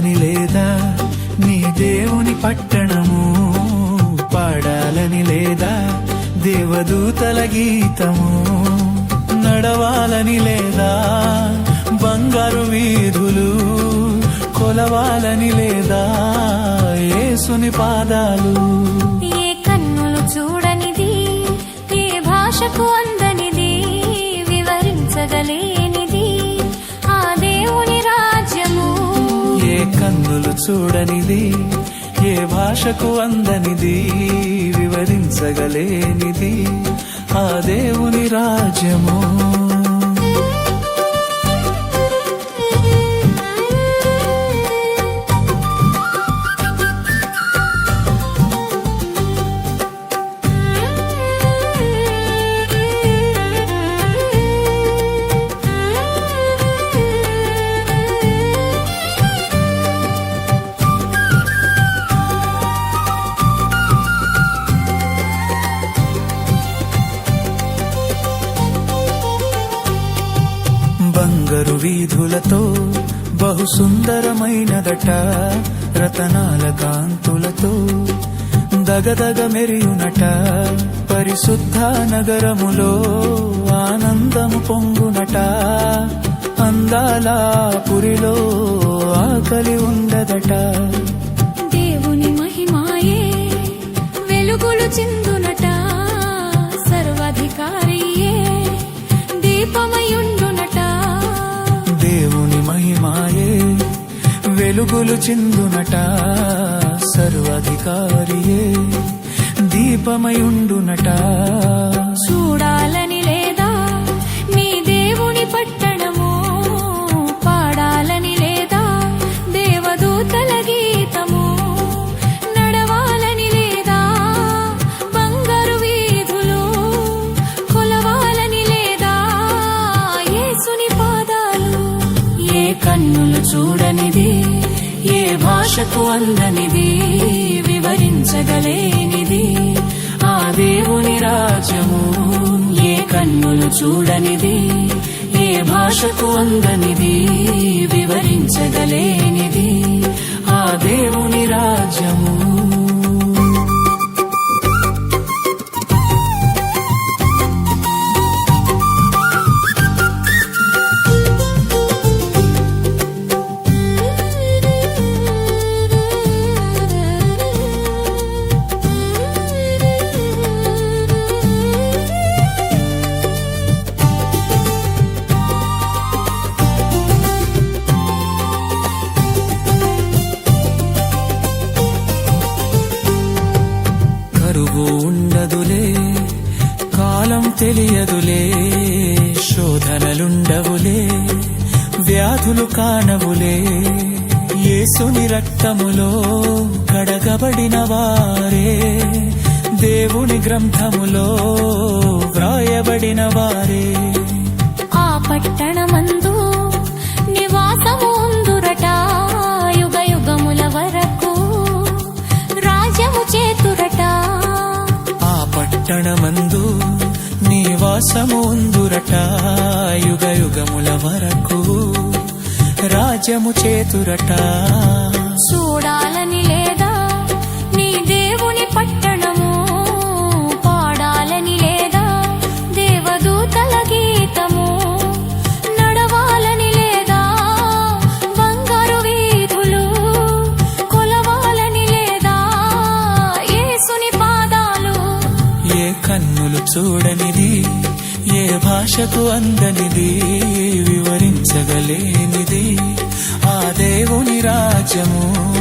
పాడాలని లేదా? నీ దేవుని పట్టణము పాడాలని లేదా? దేవదూతల గీతము నడవాలని లేదా? బంగారు వీధులు కొలవాలని లేదా? ఏసుని పాదాలు ఏ కన్నులు చూడనిది? ఏ భాషకు చూడనిది ఏ భాషకు అందనిది వివరించగలేనిది. ఆ దేవుని రాజ్యము వీధులతో బహు సుందరమైనదట రతనాల కాంతులతో దగదగ మెరియునట పరిశుద్ధ నగరములో ఆనందము పొంగునట అందాల పురిలో ఆకలి ఉండదట. దేవుని మహిమాయే వెలుగులు చిన్న మహిమాయే వెలుగులు చిందునట సర్వాధికారియే దీపమయుండునట కన్నులు చూడనిది ఏ భాషకు అందనిది వివరించగలేనిది. ఆ దేవుని రాజ్యము ఏ కన్నులు చూడనిది ఏ భాషకు అందనిది వివరించగలేనిది. కాలం తెలియదులే శోధనలుండవులే వ్యాధులు కానవులే. యేసుని రక్తములో కడగబడిన వారే దేవుని గ్రంథములో వ్రాయబడిన వారే. ఆ పట్టణమందు పట్టణమందు నివాసము ఉందురట యుగ యుగముల వరకు రాజ్యము చేతురట. చూడనిది ఏ భాషకు అందనిది వివరించగలేనిది. ఆ దేవుని రాజ్యము